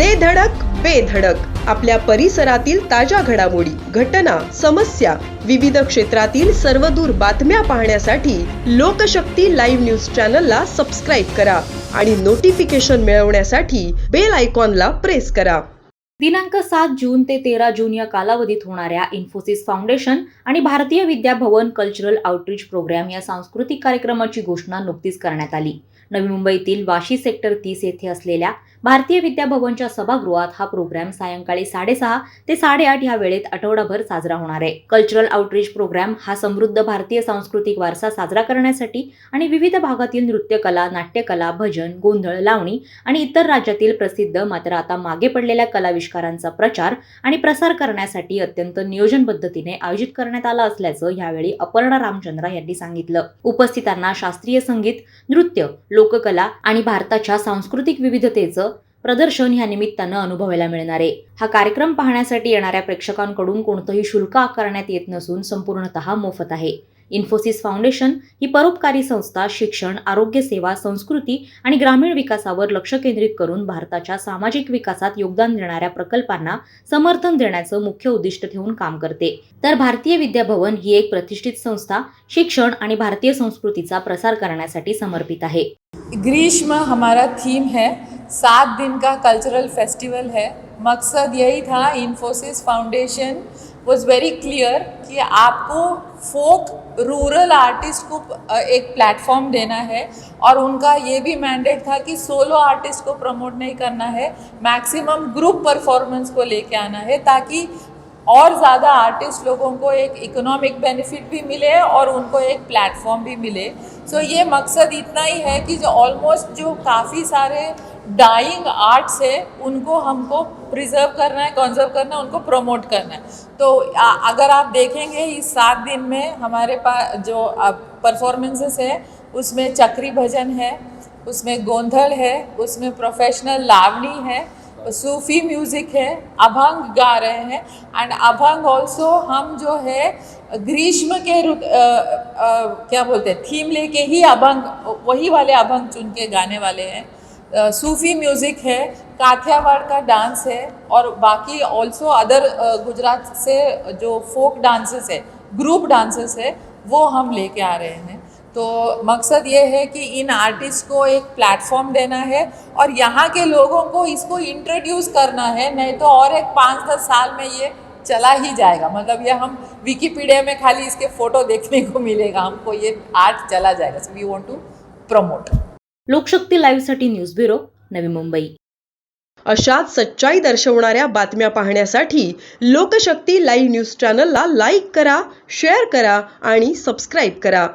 दे धडक बेधडक आपल्या परिसरातील ताज्या घडामोडी घटना समस्या विविध क्षेत्रातील सर्वदूर बातम्या पाहण्यासाठी लोकशक्ती लाईव्ह न्यूज चॅनलला सबस्क्राईब करा आणि नोटिफिकेशन मिळवण्यासाठी बेल आयकॉनला प्रेस करा. दिनांक सात जून ते तेरा जून या कालावधीत होणाऱ्या इन्फोसिस फाउंडेशन आणि Bharatiya Vidya Bhavan cultural outreach programme या सांस्कृतिक कार्यक्रमाची घोषणा नुकतीच करण्यात आली. नवी मुंबईतील वाशी सेक्टर तीस येथे असलेल्या भारतीय विद्याभवनच्या सभागृहात हा प्रोग्राम सायंकाळी साडेसहा ते साडेआठ या वेळेत आठवडाभर साजरा होणार आहे. कल्चरल आउटरीच प्रोग्राम हा समृद्ध भारतीय सांस्कृतिक वारसा साजरा करण्यासाठी आणि विविध भागातील नृत्यकला नाट्यकला भजन गोंधळ लावणी आणि इतर राज्यातील प्रसिद्ध मात्र आता मागे पडलेल्या कलाविष्कारांचा प्रचार आणि प्रसार करण्यासाठी अत्यंत नियोजन पद्धतीने आयोजित करण्यात आला असल्याचं यावेळी अपर्णा रामचंद्र यांनी सांगितलं. उपस्थितांना शास्त्रीय संगीत नृत्य लोककला आणि भारताच्या सांस्कृतिक विविधतेचं प्रदर्शन ह्या निमित्तानं अनुभवायला मिळणार आहे. हा कार्यक्रम पाहण्यासाठी येणाऱ्या प्रेक्षकांकडून कोणतंही शुल्क आकारण्यात येत नसून संपूर्णतः मोफत आहे. इन्फोसिस फाउंडेशन ही परोपकारी संस्था शिक्षण आरोग्य सेवा संस्कृती आणि ग्रामीण विकासावर लक्ष केंद्रित करून भारताच्या सामाजिक विकासात योगदान देणाऱ्या प्रकल्पांना समर्थन देण्याचं मुख्य उद्दिष्ट ठेवून काम करते. तर भारतीय विद्याभवन ही एक प्रतिष्ठित संस्था शिक्षण आणि भारतीय संस्कृतीचा प्रसार करण्यासाठी समर्पित आहे. ग्रीष्म हमारा थीम है सात दिन का कल्चरल फेस्टिवल है। मकसद यही था Infosys Foundation was very clear कि आपको फोक रूरल आर्टिस्ट को एक प्लेटफॉर्म देना है और उनका ये भी मैंडेट था कि सोलो आर्टिस्ट को प्रमोट नहीं करना है। मैक्सिमम ग्रुप परफॉर्मेंस को लेके आना है ताकि और ज़्यादा आर्टिस्ट लोगों को एक इकोनॉमिक बेनिफिट भी मिले और उनको एक प्लेटफॉर्म भी मिले। सो so, ये मकसद इतना ही है कि जो ऑलमोस्ट जो काफ़ी सारे डाइंग आर्ट्स है उनको हमको प्रिजर्व करना है कंजर्व करना है उनको प्रमोट करना है। तो आ, अगर आप देखेंगे इस सात दिन में हमारे पास जो परफॉर्मेंसेस है उसमें चक्री भजन है उसमें गोंधल है उसमें प्रोफेशनल लावणी है सूफी म्यूज़िक है अभंग गा रहे हैं। एंड अभंग ऑल्सो हम जो है ग्रीष्म के ऋतु अ, अ, क्या बोलते हैं थीम लेके ही अभंग वही वाले अभंग चुन के गाने वाले हैं। सूफी म्यूज़िक है, काठियावाड़ का डांस है और बाकी ऑल्सो अदर गुजरात से जो फोक डांसेस है ग्रुप डांसेस है, वो हम लेके आ रहे हैं। तो मकसद ये है कि इन आर्टिस्ट को एक प्लेटफॉर्म देना है और यहाँ के लोगों को इसको इंट्रोड्यूस करना है, नहीं तो और एक पाँच दस साल में ये चला ही जाएगा। मतलब ये हम विकीपीडिया में खाली इसके फ़ोटो देखने को मिलेगा, हमको ये आर्ट चला जाएगा। So we want to promote Lokshakti लाईव्हसाठी news bureau Navi Mumbai. अशाच सच्चाई दर्शवणाऱ्या बातम्या पाहण्यासाठी लोकशक्ती लाईव्ह न्यूज चॅनलला लाईक करा शेअर करा आणि सबस्क्राईब करा.